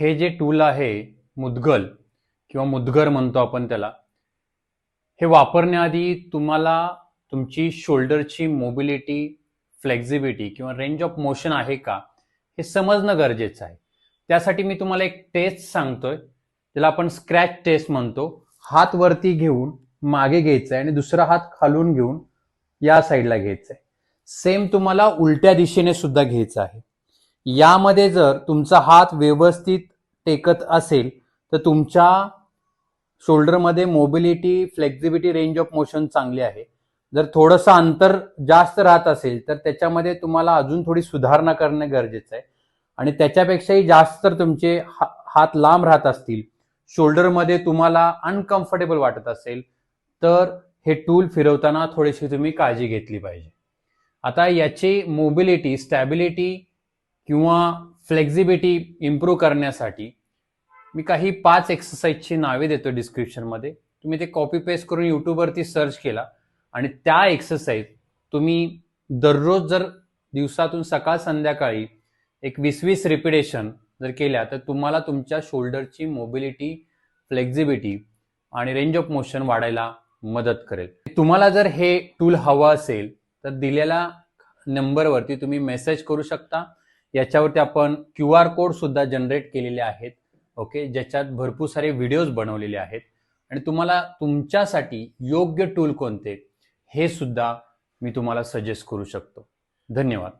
हे जे टूल आहे मुदगल किंवा मुदगर म्हणतो आपण त्याला हे वापरण्याआधी तुम्हाला तुमची शोल्डरची मोबिलिटी फ्लेक्झिबिलिटी किंवा रेंज ऑफ मोशन आहे का हे समजणं गरजेचं आहे. त्यासाठी मी तुम्हाला एक टेस्ट सांगतोय त्याला आपण स्क्रॅच टेस्ट म्हणतो. हात वरती घेऊन मागे घ्यायचा आहे आणि दुसरा हात खालून घेऊन या साईडला घ्यायचा आहे. सेम तुम्हाला उलट्या दिशेने सुद्धा घ्यायचं आहे. यामध्ये जर तुमचा हात व्यवस्थित टेकत असेल तर तुमच्या शोल्डरमध्ये mobility flexibility range of motion चांगली आहे. जर थोडंसं अंतर जास्त राहत असेल तर त्याच्यामध्ये तुम्हाला अजून थोडी सुधारणा करणे गरजेचं आहे. आणि त्याच्यापेक्षाही जास्त तर तुमचे हा- हात लांब राहत असतील शोल्डरमध्ये तुम्हाला अनकम्फर्टेबल वाटत असेल तर हे टूल फिरवताना थोडीशी तुम्ही काळजी घेतली पाहिजे. आता याची मोबिलिटी स्टॅबिलिटी किंवा फ्लेक्झिबिलिटी इम्प्रूव्ह करण्यासाठी मी काही पाच एक्सरसाइजची नावे देतो डिस्क्रिप्शनमध्ये तुम्ही ते कॉपी पेस्ट करून यूट्यूबवरती सर्च केला आणि त्या एक्सरसाइज तुम्ही दररोज जर दिवसातून सकाळ संध्याकाळी एक वीस वीस रिपिटेशन जर केल्या तर तुम्हाला तुमच्या शोल्डरची मोबिलिटी फ्लेक्झिबिलिटी आणि रेंज ऑफ मोशन वाढायला मदत करेल. तुम्हाला जर हे टूल हवं असेल तर दिलेल्या नंबरवरती तुम्ही मेसेज करू शकता. याच्यावरती आपण क्यू आर कोड सुद्धा जनरेट केलेले आहेत. ओके? ज्याच्यात भरपूर सारे व्हिडिओज बनवलेले आहेत. आणि तुम्हाला तुमच्यासाठी योग्य टूल कोणते? हे सुद्धा मी तुम्हाला सजेस्ट करू शकतो. धन्यवाद.